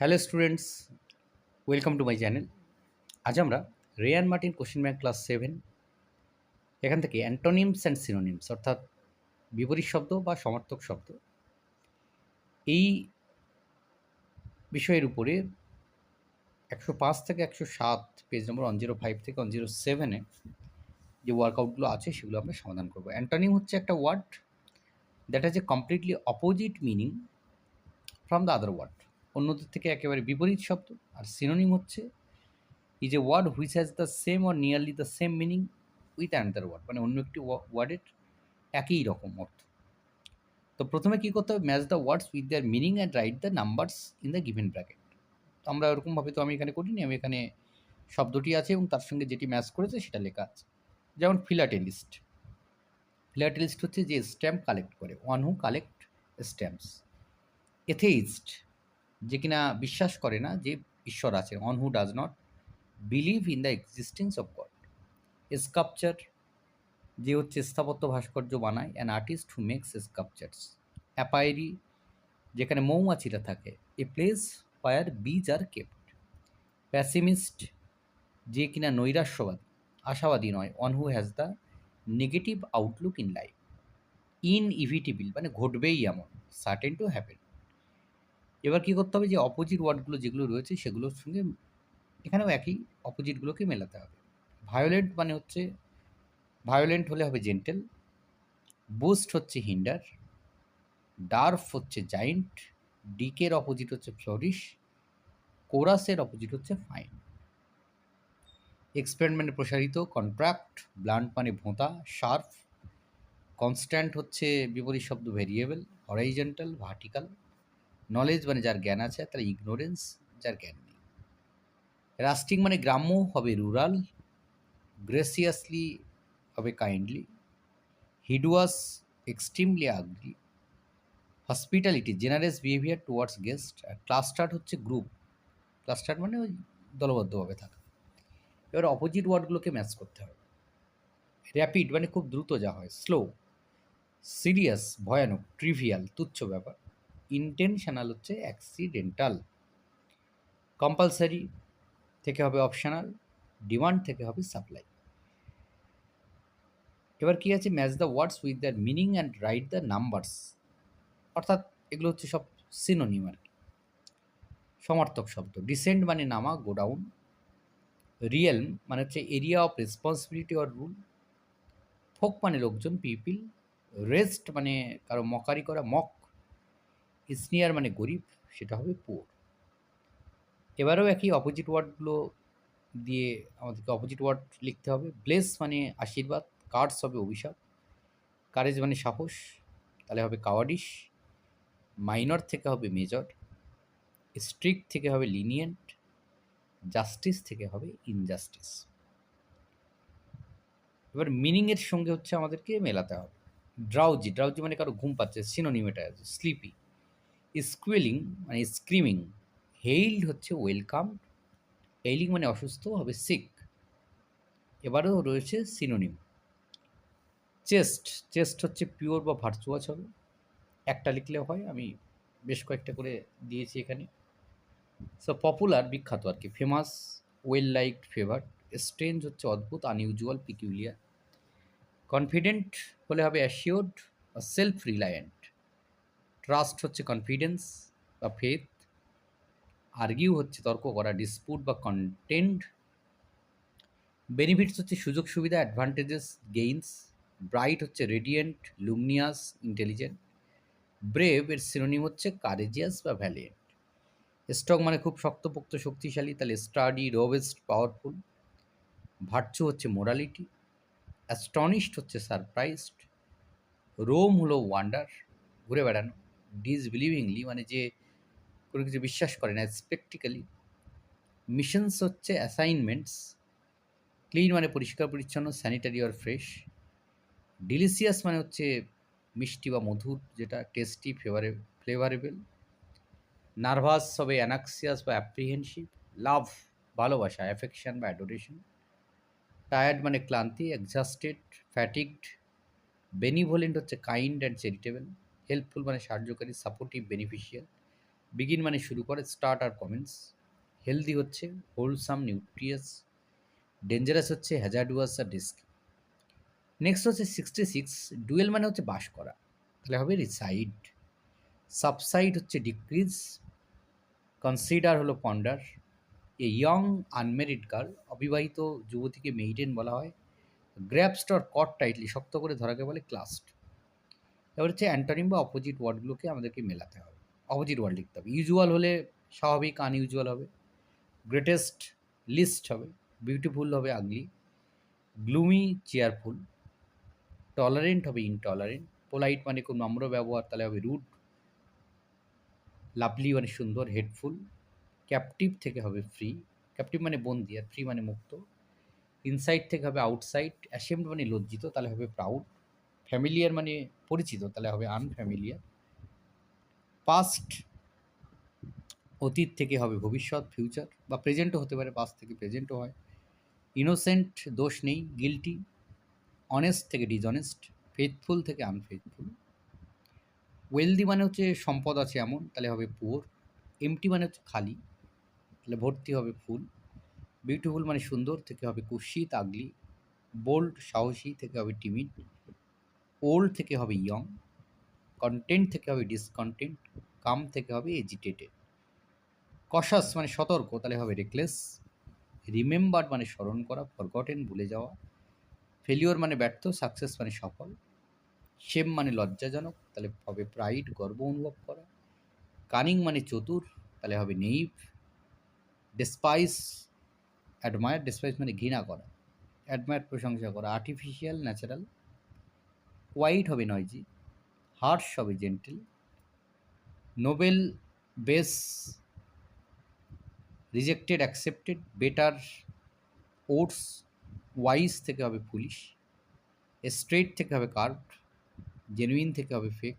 Hello students, welcome to my channel. আজ আমরা Ray and Martin question bank class seven, এখান থেকে antonyms and synonyms, অর্থাৎ বিপরীত শব্দ বা সমর্থক শব্দ, এই বিষয়ের উপরে একশো পাঁচ থেকে একশো সাত page number one zero five থেকে ওয়ান জিরো সেভেনে যে ওয়ার্কআউটগুলো আছে সেগুলো আমরা সমাধান করব। অ্যান্টোনিম হচ্ছে একটা word that has a completely opposite meaning from the other word অন্যদের থেকে একেবারে বিপরীত শব্দ। আর সিনোনিম হচ্ছে is a word which has the same or nearly the same meaning with another word মানে অন্য একটি ওয়ার্ডের একই রকম অর্থ। তো প্রথমে কী করতে হবে? Match the words with their meaning and write the numbers in the given bracket তো আমরা ওরকমভাবে তো আমি এখানে করিনি, আমি এখানে শব্দটি আছে এবং তার সঙ্গে যেটি ম্যাচ করেছে সেটা লেখা আছে। যেমন ফিলাটেলিস্ট ফিলাটেলিস্ট হচ্ছে যে স্ট্যাম্প কালেক্ট করে one who collect stamps atheist যে কিনা বিশ্বাস করে না যে ঈশ্বর আছে one who does not believe in the existence of god sculpture যে হচ্ছে স্থাপত্য ভাস্কর্য বানায় an artist who makes sculptures apiary যেখানে মৌমাছিরা থাকে এ প্লেস ফায়ার বিজ আর কেপ্ট প্যাসিমিস্ট যে কিনা নৈরাশ্যবাদী, আশাবাদী নয় one who has the negative outlook in life inevitable মানে ঘটবেই এমন সার্টেন টু হ্যাপেন এবার কী করতে হবে? যে অপোজিট ওয়ার্ডগুলো যেগুলো রয়েছে সেগুলোর সঙ্গে এখানেও একই অপোজিটগুলোকে মেলাতে হবে। ভায়োলেন্ট মানে হচ্ছে ভায়োলেন্ট হলে হবে জেন্টেল বুস্ট হচ্ছে হিন্ডার ডার্ফ হচ্ছে জাইন্ট ডিকের অপোজিট হচ্ছে ফ্লোরিশ কোরাসের অপোজিট হচ্ছে ফাইন এক্সপ্যান্ড মানে প্রসারিত কন্ট্রাক্ট ব্লান্ট মানে ভোঁতা শার্প কনস্ট্যান্ট হচ্ছে বিপরীত শব্দ ভেরিয়েবল হরাইজেন্টাল ভার্টিক্যাল নলেজ মানে যার জ্ঞান আছে তার ইগনোরেন্স যার জ্ঞান নেই। রাস্টিং মানে গ্রাম্য হবে রুরাল গ্রেসিয়াসলি হবে kindly hideous extremely ugly hospitality generous behaviour towards guest আর ক্লাস্টার্ড হচ্ছে গ্রুপ ক্লাস্টার্ড মানে ওই দলবদ্ধভাবে থাকা। এবার অপোজিট ওয়ার্ডগুলোকে ম্যাচ করতে হবে। র্যাপিড মানে খুব দ্রুত যা হয় স্লো সিরিয়াস ভয়ানক ট্রিভিয়াল তুচ্ছ ব্যাপার। ইন্টেনশনাল হচ্ছে অ্যাক্সিডেন্টাল কম্পালসারি থেকে হবে অপশনাল ডিমান্ড থেকে হবে সাপ্লাই এবার কি আছে? Match the words with their meaning and write the numbers অর্থাৎ এগুলো হচ্ছে সব সিনোনিম আর কি। সমার্থক শব্দ। ডিসেন্ট মানে নামা গোডাউন রিয়েল মানে হচ্ছে area of responsibility or rule folk মানে লোকজন পিপিল রেস্ট মানে কারও মকারি করা মক স্নিয়ার মানে গরিব, সেটা হবে পোর এবারেও একই অপোজিট ওয়ার্ডগুলো দিয়ে আমাদেরকে অপোজিট ওয়ার্ড লিখতে হবে। ব্লেস মানে আশীর্বাদ কার্ডস হবে অভিশাপ। কারেজ মানে সাহস, তাহলে হবে কাওয়াডিস মাইনর থেকে হবে মেজর স্ট্রিক্ট থেকে হবে লিনিয়েন্ট জাস্টিস থেকে হবে ইনজাস্টিস এবার মিনিংয়ের সঙ্গে হচ্ছে আমাদেরকে মেলাতে হবে। ড্রাউজি ড্রাউজি মানে কারও ঘুম পাচ্ছে সিনোনিমেটা স্লিপি স্কুয়েলিং মানে স্ক্রিমিং, হেইল্ড হচ্ছে ওয়েলকাম, হেইলিং মানে অসুস্থ, হবে সিক এবারেও রয়েছে সিনোনিম চেস্ট চেস্ট হচ্ছে পিওর বা ভার্চুয়াস হবে। একটা লিখলেও হয়, আমি বেশ কয়েকটা করে দিয়েছি এখানে। সো পপুলার বিখ্যাত আর কি famous well liked favour strange হচ্ছে অদ্ভুত আনইউজুয়াল পিকিউলিয়ার কনফিডেন্ট হলে হবে অ্যাসিওর্ড সেলফ রিলায়েন্ট ট্রাস্ট হচ্ছে কনফিডেন্স বা ফেথ আর্গিউ হচ্ছে তর্ক করা ডিসপুট বা কন্টেন্ট বেনিফিটস হচ্ছে সুযোগ, সুবিধা অ্যাডভান্টেজেস গেইনস ব্রাইট হচ্ছে রেডিয়েন্ট লুমিনিয়াস ইন্টেলিজেন্ট ব্রেভ এর সিনোনিম হচ্ছে কারেজিয়াস বা ভ্যালিয়েন্ট স্টক মানে খুব শক্তপোক্ত, শক্তিশালী, তাহলে স্টাডি রোবেস্ট পাওয়ারফুল ভার্চু হচ্ছে মোরালিটি অ্যাস্টনিশড হচ্ছে সারপ্রাইজড রোম হলো ওয়ান্ডার ঘুরে বেড়ানো। ডিসবিলিভিংলি মানে যে কোনো কিছু বিশ্বাস করে না স্পেকটিক্যালি মিশনস হচ্ছে অ্যাসাইনমেন্টস ক্লিন মানে পরিষ্কার, পরিচ্ছন্ন স্যানিটারি আর ফ্রেশ ডিলিসিয়াস মানে হচ্ছে মিষ্টি বা মধুর, যেটা টেস্টি ফেভারে ফ্লেভারেবল নার্ভাস হবে অ্যানাক্সিয়াস বা অ্যাপ্রিহেনসিভ লাভ ভালোবাসা অ্যাফেকশন বা অ্যাডোরেশন টায়ার্ড মানে ক্লান্তি এক্সাস্টেড ফ্যাটিকড বেনিভোলেন্ট হচ্ছে কাইন্ড অ্যান্ড চ্যারিটেবল হেল্পফুল মানে সাহায্যকারী সাপোর্টিভ বেনিফিশিয়াল বিগিন মানে শুরু করে স্টার্ট আর কমেন্টস হেলদি হচ্ছে হোলসাম নিউট্রিয়াস ডেঞ্জারাস হচ্ছে হ্যাজার্ডুয়াস আর রিস্ক নেক্সট হচ্ছে সিক্সটি সিক্স ডুয়েল মানে হচ্ছে বাস করা। তাহলে হবে রিসাইড সাবসাইড হচ্ছে ডিক্রিজ কনসিডার হলো ponder a young unmarried girl অবিবাহিত যুবতীকে মেইডেন বলা হয়। গ্র্যাপস্টর কট টাইটলি শক্ত করে ধরাকে বলে ক্লাস্ট এবার হচ্ছে অ্যান্টনিম বা অপোজিট ওয়ার্ডগুলোকে আমাদেরকে মেলাতে হবে। অপোজিট ওয়ার্ড লিখতে হবে। ইউজুয়াল হলে স্বাভাবিক আনইউজুয়াল হবে। গ্রেটেস্ট লিস্ট হবে। বিউটিফুল হবে আগলি গ্লুমি চেয়ারফুল টলারেন্ট হবে ইনটলারেন্ট পোলাইট মানে খুব নম্র ব্যবহার, তাহলে হবে রুড লাভলি মানে সুন্দর হেডফুল ক্যাপটিভ থেকে হবে ফ্রি ক্যাপটিভ মানে বন্দি আর ফ্রি মানে মুক্ত। ইনসাইড থেকে হবে আউটসাইড অ্যাসেমড মানে লজ্জিত, তাহলে হবে প্রাউড ফ্যামিলিয়ার মানে পরিচিত, তাহলে হবে আনফ্যামিলিয়ার পাস্ট অতীত থেকে হবে ভবিষ্যৎ ফিউচার বা প্রেজেন্টও হতে পারে পাস্ট থেকে প্রেজেন্টও হয়। ইনোসেন্ট দোষ নেই গিলটি অনেস্ট থেকে ডিসঅনেস্ট ফেথফুল থেকে আনফেথফুল ওয়েলদি মানে হচ্ছে সম্পদ আছে এমন, তাহলে হবে পুয়োর এমটি মানে হচ্ছে খালি, তাহলে ভর্তি হবে ফুল। বিউটিফুল মানে সুন্দর, থেকে হবে কুৎসিত আগলি বোল্ড সাহসী, থেকে হবে টিমিড ওল্ড থেকে হবে ইয়ং কন্টেন্ট থেকে হবে ডিসকন্টেন্ট কাম থেকে হবে এজিটেটেড কশাস মানে সতর্ক, তাহলে হবে রেকলেস রিমেম্বার মানে স্মরণ করা ফরগটেন ভুলে যাওয়া. ফেলিওর মানে ব্যর্থ সাকসেস মানে সফল. শেম মানে লজ্জাজনক, তাহলে হবে প্রাইড গর্ব অনুভব করা. কানিং মানে চতুর, তাহলে হবে নেইভ ডেসপাইস অ্যাডমায়ার ডেসপাইস মানে ঘৃণা করা. অ্যাডমায়ার প্রশংসা করা আর্টিফিশিয়াল ন্যাচারাল হোয়াইট হবে নয়জি হার্শ হবে gentle. Noble base rejected, accepted, better oats wise থেকে হবে পুলিশ। স্ট্রেট থেকে হবে কার্ভ জেনুইন থেকে হবে ফেক।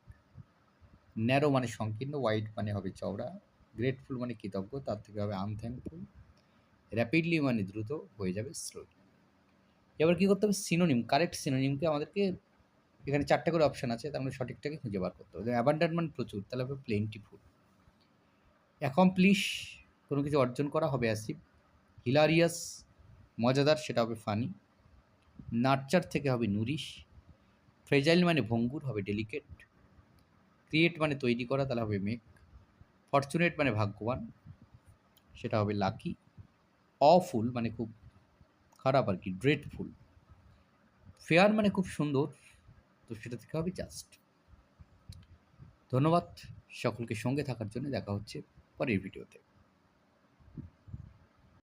ন্যারো মানে সংকীর্ণ, হোয়াইট মানে হবে চওড়া। গ্রেটফুল মানে কৃতজ্ঞ, তার থেকে হবে আনথ্যাঙ্কফুল। র্যাপিডলি মানে দ্রুত হয়ে যাবে স্লোলি এবার কী করতে হবে? সিনোনিম, কারেক্ট সিনোনিমকে আমাদেরকে এখানে চারটে করে অপশান আছে, তার মানে সঠিকটাকে খুঁজে বার করতে হবে। অ্যাবান্ডান্ট মানে প্রচুর, তাহলে হবে প্লেন্টিফুল অ্যাকমপ্লিশ কোনো কিছু অর্জন করা হবে অ্যাসিভ হিলারিয়াস মজাদার, সেটা হবে ফানি নার্চার থেকে হবে নুরিশ ফ্রেজাইল মানে ভঙ্গুর, হবে ডেলিকেট ক্রিয়েট মানে তৈরি করা, তাহলে হবে মেক ফর্চুনেট মানে ভাগ্যবান, সেটা হবে লাকি অফুল মানে খুব খারাপ আর কি ড্রেডফুল ফেয়ার মানে খুব সুন্দর তো সেটা থেকে হবে জাস্ট ধন্যবাদ সকলকে সঙ্গে থাকার জন্য দেখা হচ্ছে পরের ভিডিওতে।